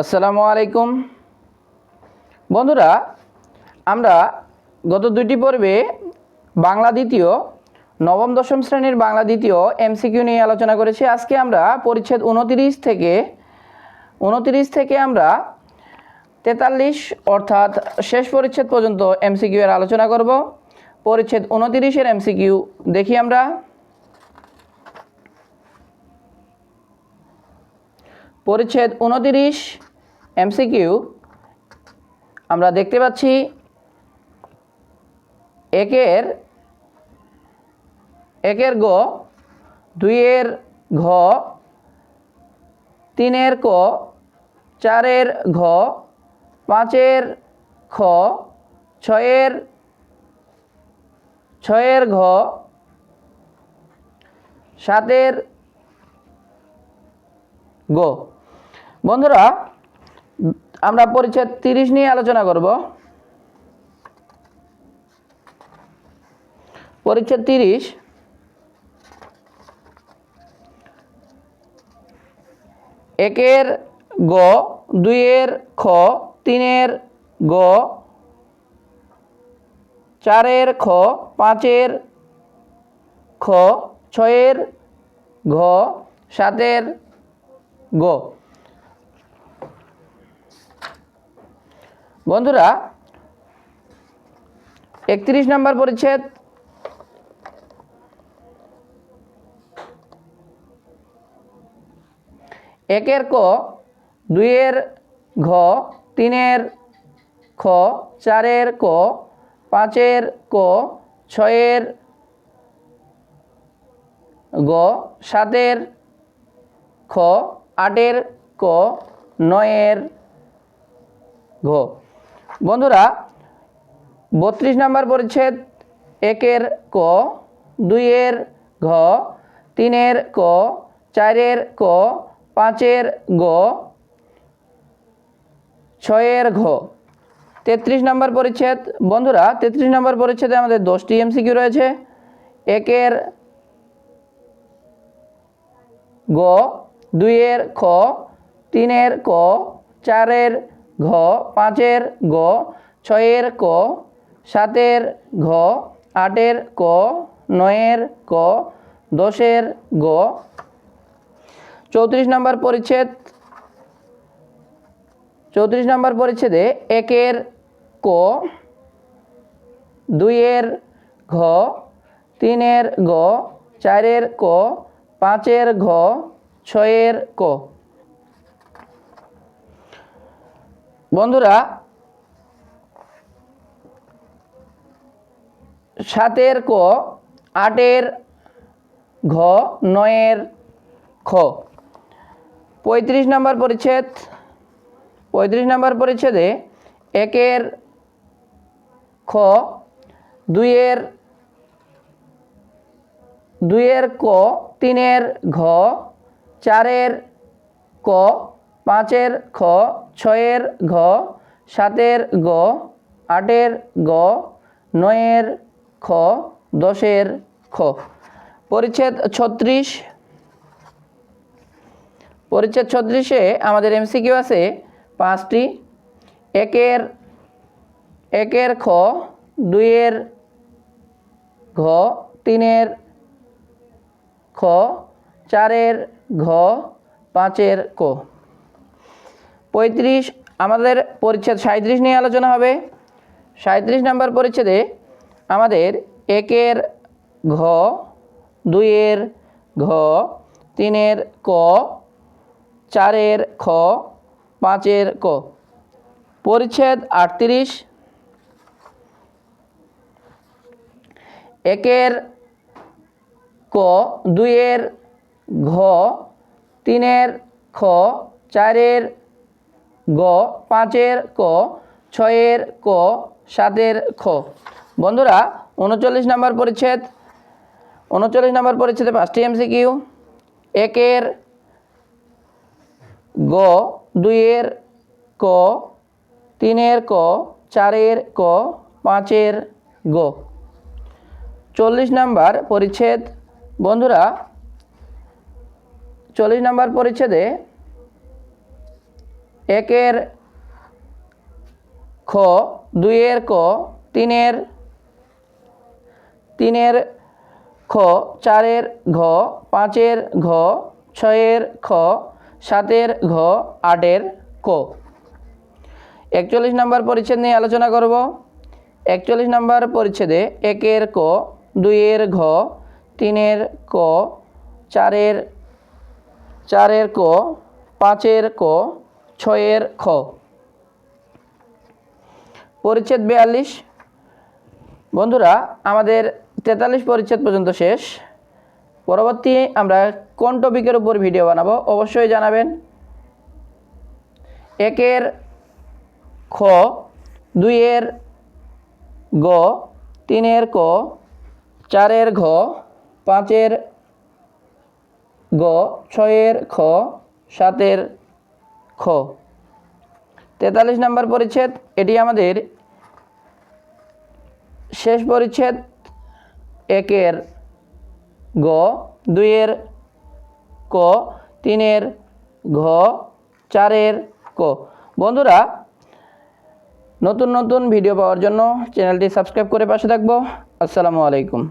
আসসালামু আলাইকুম। বন্ধুরা, আমরা গত দুইটি পর্বে বাংলা দ্বিতীয়, নবম, দশম শ্রেণির বাংলা দ্বিতীয় এমসিকিউ নিয়ে আলোচনা করেছি। আজকে আমরা পরিচ্ছেদ উনতিরিশ থেকে উনতিরিশ থেকে আমরা তেতাল্লিশ, অর্থাৎ শেষ পরিচ্ছেদ পর্যন্ত এমসিকিউ এর আলোচনা করব। পরিচ্ছেদ উনতিরিশের এমসিকিউ দেখি আমরা। পরিচ্ছেদ উনতিরিশ এমসিকিউ আমরা দেখতে পাচ্ছি একের একের গ, দুইয়ের ঘ, তিনের ক, চারের ঘ, পাঁচের খ, ছয়ের ছয়ের ঘ, সাতের গো। বন্ধুরা আমরা পরিচ্ছেদ তিরিশ নিয়ে আলোচনা করব। পরিচ্ছেদ তিরিশ। একের গ, দুইয়ের খ, তিনের গ, চারের খ, পাঁচের খ, ছয়ের ঘ, সাতের গ। বন্ধুরা, একত্রিশ নম্বর পরিচ্ছেদ। একের ক, দুইয়ের ঘ, তিনের খ, চারের ক, পাঁচের ক, ছয়ের গ, সাতের খ, আটের ক, নয়ের ঘ। বন্ধুরা, বত্রিশ নম্বর পরিচ্ছেদ, একের ক, দুইয়ের ঘ, তিনের ক, চারের ক, পাঁচের গ, ছয়ের ঘ। তেত্রিশ নম্বর পরিচ্ছেদ, বন্ধুরা, তেত্রিশ নম্বর পরিচ্ছেদে আমাদের দশটি এমসিকিউ রয়েছে। একের গ, দুইয়ের খ, তিনের ক, চারের ঘ, পাঁচের গ, ছয়ের ক, সাতের ঘ, আটের ক, নয়ের ক, দশের গ। চৌত্রিশ নম্বর পরিচ্ছেদ। চৌত্রিশ নম্বর পরিচ্ছেদে একের ক, দুইয়ের ঘ, তিনের গ, চারের ক, পাঁচের ঘ, ছয়ের ক। বন্ধুরা, সাতের ক, আটের ঘ, নয়ের খ। পঁয়ত্রিশ নম্বর পরিচ্ছেদ, পঁয়ত্রিশ নম্বর পরিচ্ছেদে একের খ, দুইয়ের দুইয়ের ক, তিনের ঘ, চারের ক, পাঁচের খ ছয়ের ঘ, সাতের গ, আটের গ, নয়ের খ, দশের খ। পরিচ্ছেদ ছত্রিশ। পরিচ্ছেদ ছত্রিশে আমাদের এমসিকিউ আছে পাঁচটি। একের একের খ, দুইয়ের ঘ, তিনের খ, চারের ঘ, পাঁচের ক। পঁয়ত্রিশ, আমাদের পরিচ্ছেদ সাঁত্রিশ নিয়ে আলোচনা হবে। সাঁত্রিশ নম্বর পরিচ্ছেদে আমাদের একের ঘ, দুইয়ের ঘ, তিনের ক, চারের খ, পাঁচের ক। পরিচ্ছেদ আটত্রিশ। একের ক, দুইয়ের ঘ, তিনের খ, চারের গ, পাঁচের ক, ছয়ের ক, সাতের খ। বন্ধুরা, উনচল্লিশ নম্বর পরিচ্ছেদ। উনচল্লিশ নম্বর পরিচ্ছেদে পাঁচটি এম এমসিকিউ। একের গ, দুইয়ের ক, তিনের ক, চারের ক, পাঁচের গ। চল্লিশ নাম্বার পরিচ্ছেদ। বন্ধুরা, চল্লিশ নাম্বার পরিচ্ছেদে একের খ, দুইয়ের ক, তিনের তিনের খ, চারের ঘ, পাঁচের ঘ, ছয়ের খ, সাতের ঘ, আটের ক। একচল্লিশ নম্বর পরিচ্ছেদ নিয়ে আলোচনা করব। একচল্লিশ নম্বর পরিচ্ছেদে একের ক, দুইয়ের ঘ, তিনের ক, চারের চারের ক, পাঁচের ক ছয়ের খ। পরিচ্ছেদ বিয়াল্লিশ। বন্ধুরা, আমাদের তেতাল্লিশ পরিচ্ছেদ পর্যন্ত শেষ। পরবর্তী আমরা কোন টপিকের উপর ভিডিও বানাবো অবশ্যই জানাবেন। একের খ, দুইয়ের গ, তিনের ক, চারের ঘ, পাঁচের গ, ছয়ের খ, সাতের খ। তেতাল্লিশ নম্বর পরিচ্ছেদ, এটি আমাদের শেষ পরিচ্ছেদ, একের গ, দুইয়ের ক, তিনের ঘ, চারের ক। বন্ধুরা, নতুন নতুন ভিডিও পাওয়ার জন্য চ্যানেলটি সাবস্ক্রাইব করে পাশে থাকব। আসসালামু আলাইকুম।